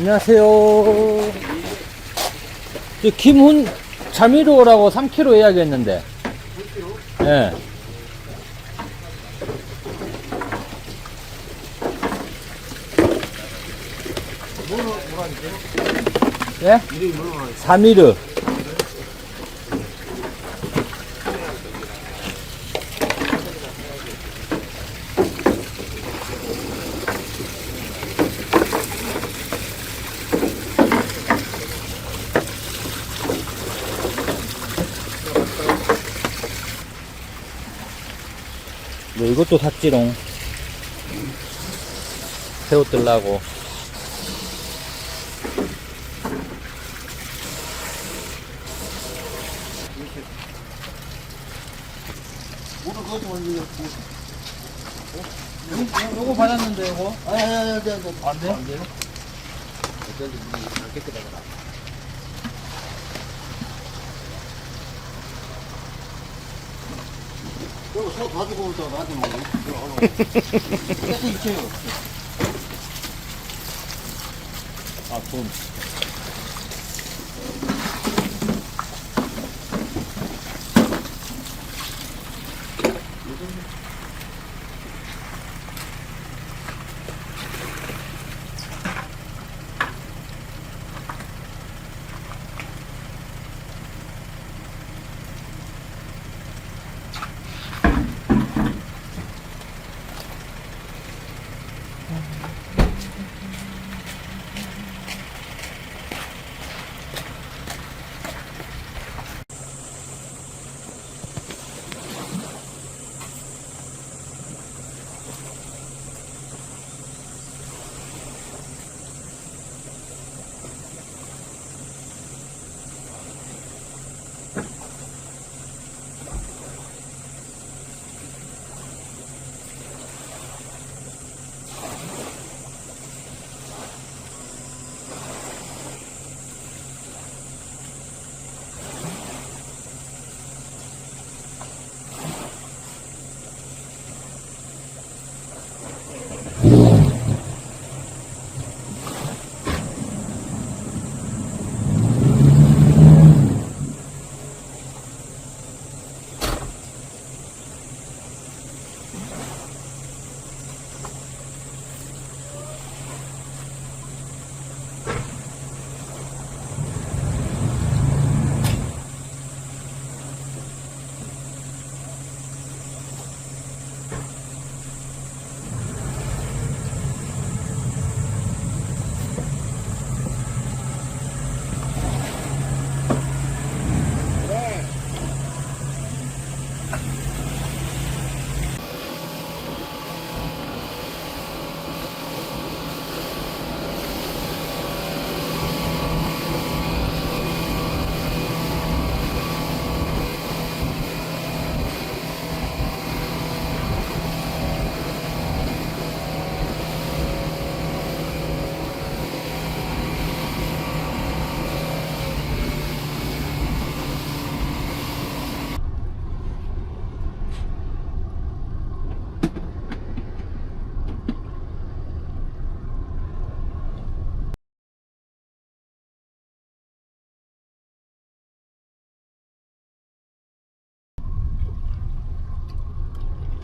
안녕하세요. 저 김훈 자미로 오라고 3kg 예약했는데. 예. 예? 사미르. 뭐 이것도 샀지롱. 새우 뜰라고. 요거 받았는데 요거? 아, 아, 아, 아, 아, 안 돼? 안 돼요? 어쩐지 안 깨끗하더라. 이거 소 가지고 올 때가 나한테 뭐. 계속 있어요. 아, 돈.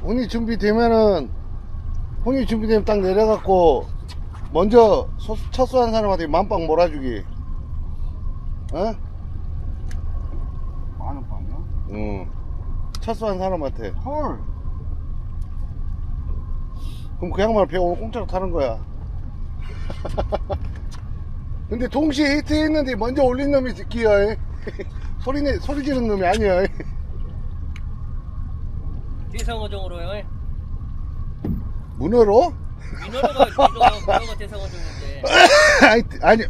혼이 준비되면은 혼이 준비되면 딱 내려갖고 먼저 소, 첫수한 사람한테 만빵 몰아주기 어? 만원 빵이요? 응 첫수한 사람한테 헐. 그럼 그 양말 배 오늘 공짜로 타는 거야 근데 동시에 히트했는데 먼저 올린 놈이 기어해 소리 내 소리 지르는 놈이 아니야 대상어종으로요. 문어로? 민어로가 민어가 민어가 대상어종인데. 아니 아니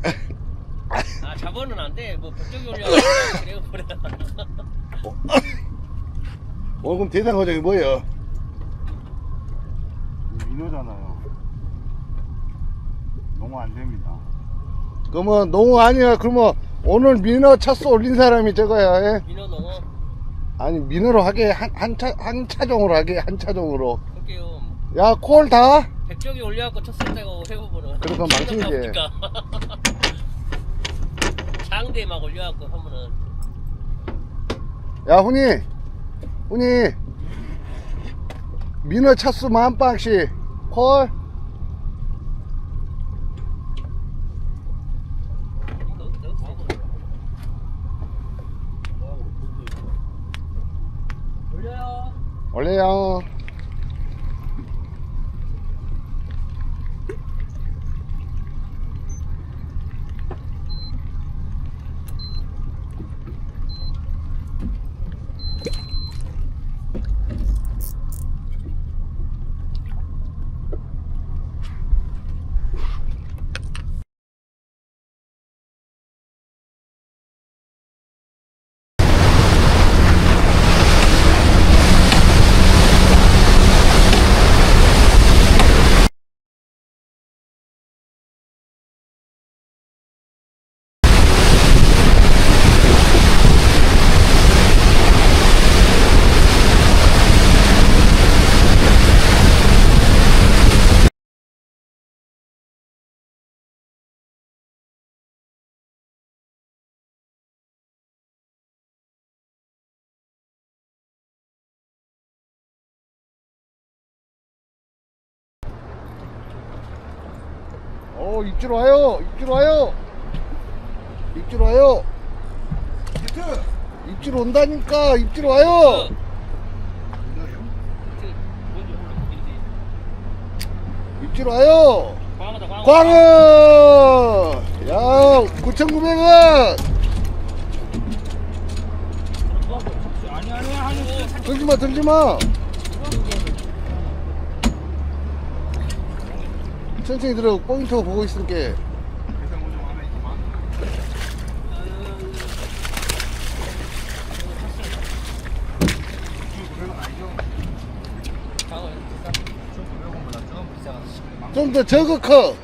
아 잡어는 안 돼. 뭐 법적이 올려. 그래요 그래. 오늘 그럼 대상 과정이 뭐예요? 민어잖아요. 농어 안 됩니다. 그러면 농어 아니야 그러면 오늘 민어 차수 올린 사람이 저거야 예? 민어 농어 아니 민어로 하게 한, 한, 차, 한 차종으로 하게 한 차종으로. 할게요. 야콜 다? 백쪽이 올려갖고 쳤을 때고 해보면은 그러니까 망치지. 장대 막 올려갖고 하면은. 야 훈이. 훈이. 민어 차수 만 박씩 콜 너- 너- 너- 올려요 오 입질 와요. 입질 와요. 입질 와요. 입질 온다니까. 입질 와요. 입질 와요. 광어 야 9,900원 아니 아니 아니 들지마 들지마 천천히 들어 포인트 보고 있을게 좀 더 저거 커.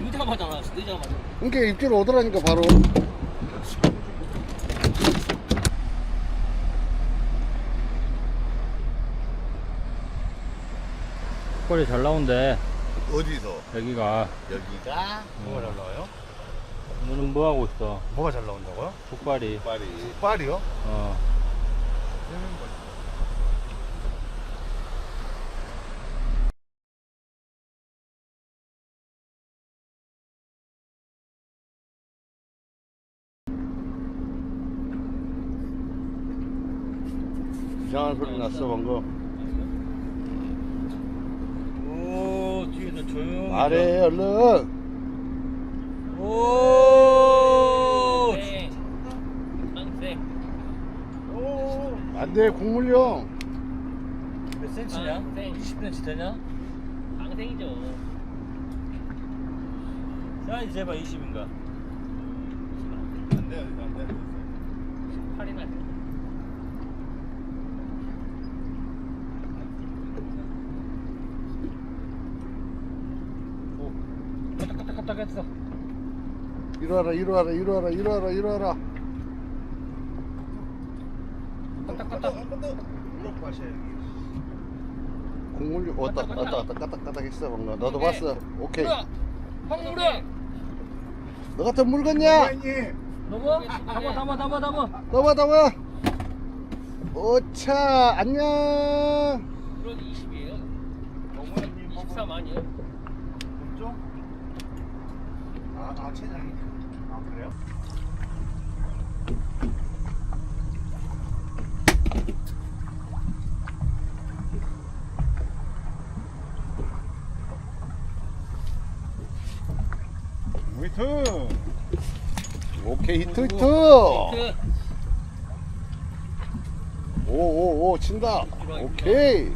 늦자마잖아 늦자마자 그러니까 입질 오더라니까 바로 꼴이 잘 나온대 어디서? 여기가 여기가 뭐가 잘 나와요? 오늘은 뭐 하고 있어 뭐가 잘 나온다고요? 족발이 빨리. 빨이요? 어 이상한 소리 났어 방금 오 뒤에서 조용히 말해 얼른 오네 네. 안돼 국물용 몇 센치냐? 아, 네. 20cm 되냐? 방생이죠 사이즈 재봐 20인가 안 돼, 안 돼. 18이나 까 딱까딱까딱 했어 이리 와라 이리 와라 이리 와라 이리 와라. 이리 와라 까딱까딱 한번 더. 무릎 마셔 여기. 국물용 왔다 왔다 왔다. 까딱 까딱 했어 방금. 너도 봤어. 오케이. 황물에 너 같은 물건냐? 넘어? 담아 담아 담아 담아 넘어 넘어. 오차 안녕. 그러기 20이에요? 23 아니에요? 좀? 아, 아, 체장이. 아, 그래요? 화이트! 오케이 히트 히트 그 오오오 친다 오케이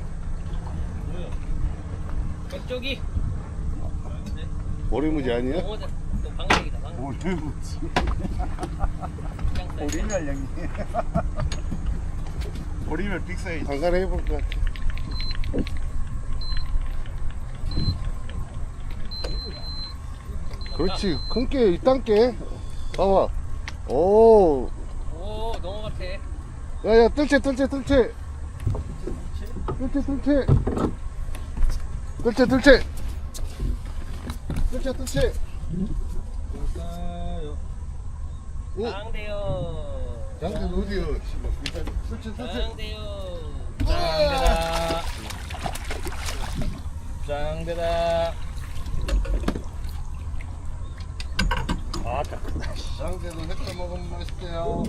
백쪽이 머리 무지 아니야? 오늘 뭐지? 오리멸 형님. 오리멸 빅사이. 방갈 해볼 것 같아. 그렇지. 큰게 일단 게. 봐봐. 오. 오 넘어갔대. 야야 뜰채 뜰채 뜰채. 뜰채 뜰채. 뜰채 뜰채. 뜰채 뜰채. 볼까요? 오 짱대요. 양태 어디요 뜰채 뜰채 짱대요. 짱대다. 짱대다. 아따. 양태도 햇살 먹으면 맛있대요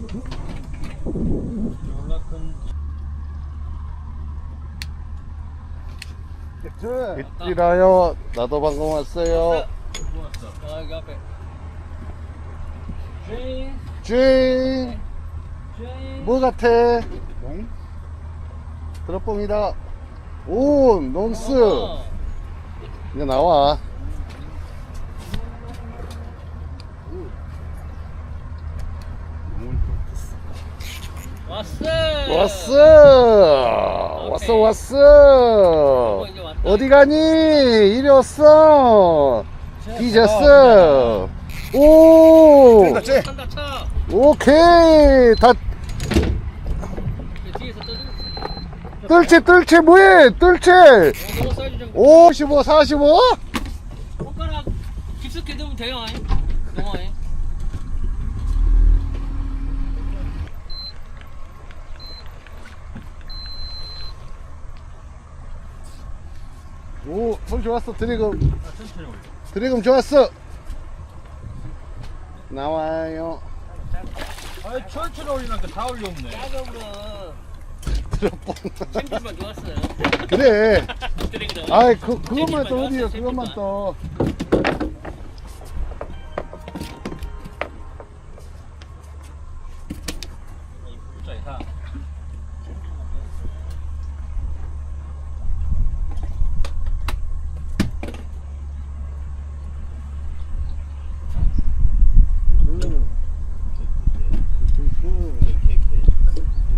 졸라 큰. 이라요 나도 방금 왔어요 좋았어. 아, 여기 앞에. 쥐. 뭐 같아? 농? 드롭봉이다. 오, 농스. 어. 이제 나와. 왔어. 왔어. 왔어, 왔어. 어디 가니? 이리 왔어. 뒤졌어. 오, 차. 오케이. 다 뒤에서. 뜰채, 뜰채 뭐해? 뜰채. 너무 사이즈 좀. 55, 45? 손가락 깊숙이 넣으면 돼요. 아이. 너무 아이. 오, 손 좋았어. 올려. 드래금 좋았어. 나와요. 아, 천천히 올리니까 다 올려없네. 작업으로 드롭봉. 챔피언만 좋았어요. 그래. 아이, 그, 그것만 또 좋았어요, 그것만. 또. 숫자 이상.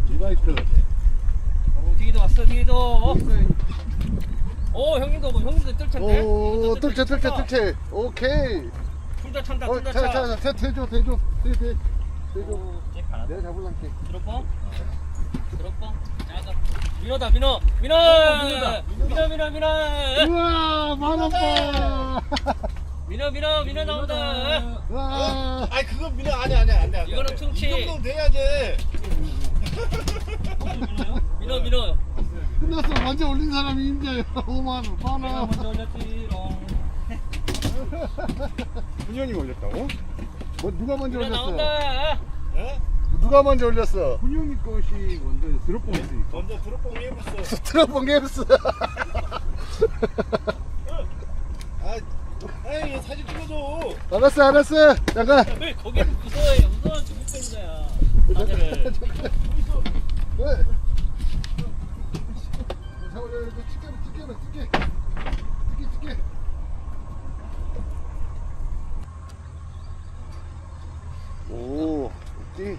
리바이트. 어, 뒤도 왔어 뒤도. 오 형님도 오, 뜰채, 뜰채, 뜰채. 오케이. 둘다 찬다 어, 둘다 차, 차. 차, 차, 대줘, 대줘. 대, 대. 대줘. 내가 잡을란게. 드롭봉. 드롭봉. 작업. 민호다 민호. 민호. 민호 민호 민호. 우와, 만원빠. 민호 민호 민호 나온다. 와. 아니 그건 민호 아니야 아니야 안돼 이거는 충치. 이 정도는 돼야지 민호 민호. 끝났어. 먼저 올린 사람이 힘들어요. 5만원, 내가 만원. 먼저 올렸지롱. 훈현이 올렸다고? 뭐, 누가 먼저 올렸어? 나온다. 예? 누가 먼저 올렸어? 훈현이 것이 먼저 드롭봉 했으니까. 먼저 드롭봉 해봤어 트럼프. 아 아이 사진 찍어줘 알았어, 알았어. 잠깐. 왜 거기를 무서워해? 무서워서 못 빼는 거야. 다들. 왜? 자, 우리 이거 찍게, 찍게, 찍게. 찍게, 찍게. 오, 없지?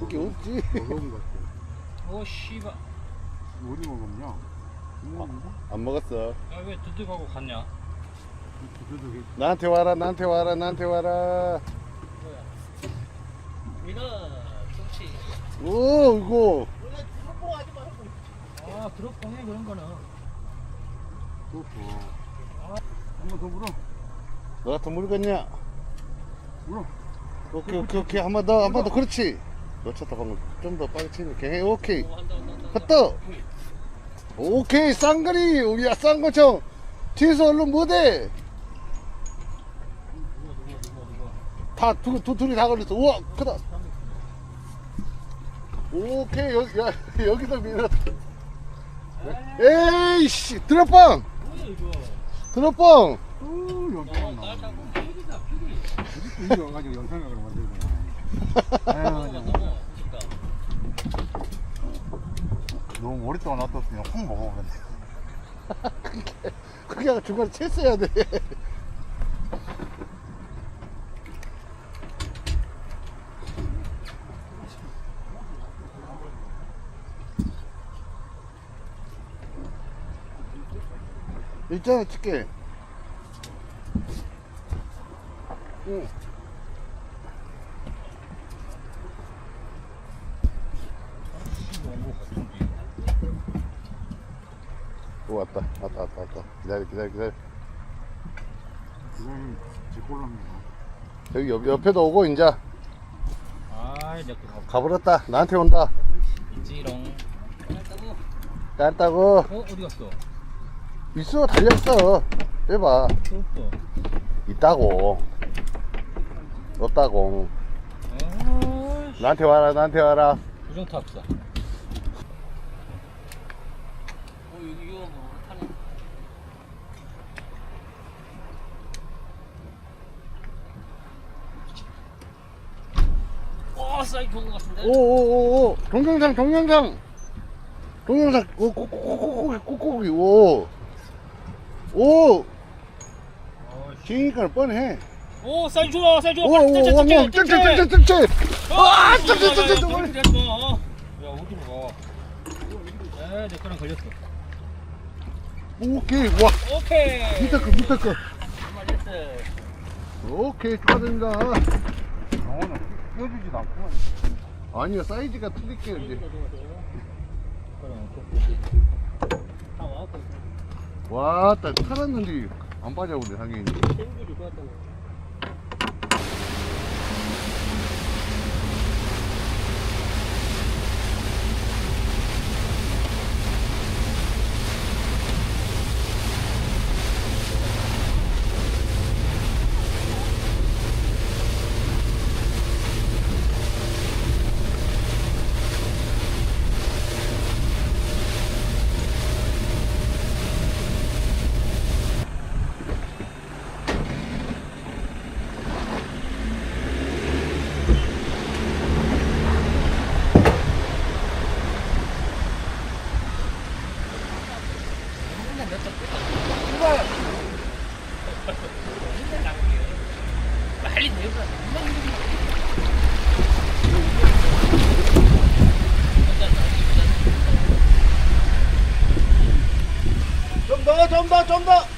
그게 없지? 먹은 것 같아. 오 씨발. 어디 먹었냐? 안 먹었어. 야왜 두둑하고 갔냐? 그 나한테 와라, 나한테 와라, 나한테 와라. 민호 충치. 오, 이거. 아 드롭봉 해 그런 거는. 한번 더 물어. 너 같은 물겠냐? 물어. 오케이, 오케이, 오케이. 한 번 더, 한 번 더. 그렇지. 놓쳤다, 방금. 좀 더 빨리 치는 게. 오케이. 오, 한다 한다. 오케이, 쌍거리. 우리야, 쌍거청. 뒤에서 얼른 못해. 다, 두, 두, 둘이 다 걸렸어. 우와, 크다. 오케이, 여기, 야, 여기서 밀어. 에이씨, 드롭빵! 드롭빵! 어. 이거 와가지고 영상각으로 만들고. 아유, 그냥. 너무 오랫동안 놔뒀으면 확 먹어버렸네. 그게 중간에 채써야 돼. 있잖아, 찍게. 응. 또 왔다. 왔다 왔다 왔다. 기다려 기다려 기다려. 그거는 제 꼴랍니다. 여기 옆, 옆에도 오고 이제 아이 내거 가버렸다. 나한테 온다. 있지롱. 깠다고 어 어디 갔어? 있어 달렸어. 또 없어. 있다고. 없다고. 아 나한테 와라 나한테 와라. 부정타 없어 어 여기 이거 뭐 하네. 와 사이 좋은 것 같은데. 오오오오. 동영상 동영상 동영상 오 꼬꼬꼬꼬꼬 꼬꼬기 오오. 지니까 뻔해. 오 사이 좋아 사이 좋아. 오오오 한번 쨍쨍쨍쨍쨍 와 쨍쨍쨍쨍 야 어디로 가? 에내 거랑 걸렸어. 오케이 와. 오케이. 밑에 거 밑에 거. 오케이 축하드립니다. 영어는 껴주지도 않구만. 아니요 사이즈가 틀릴게요 이제. 와딱 살았는데 안 빠져버려 당연히 생기지 좋았잖아. 빨리 내봐. 좀 더, 좀 더, 좀 더.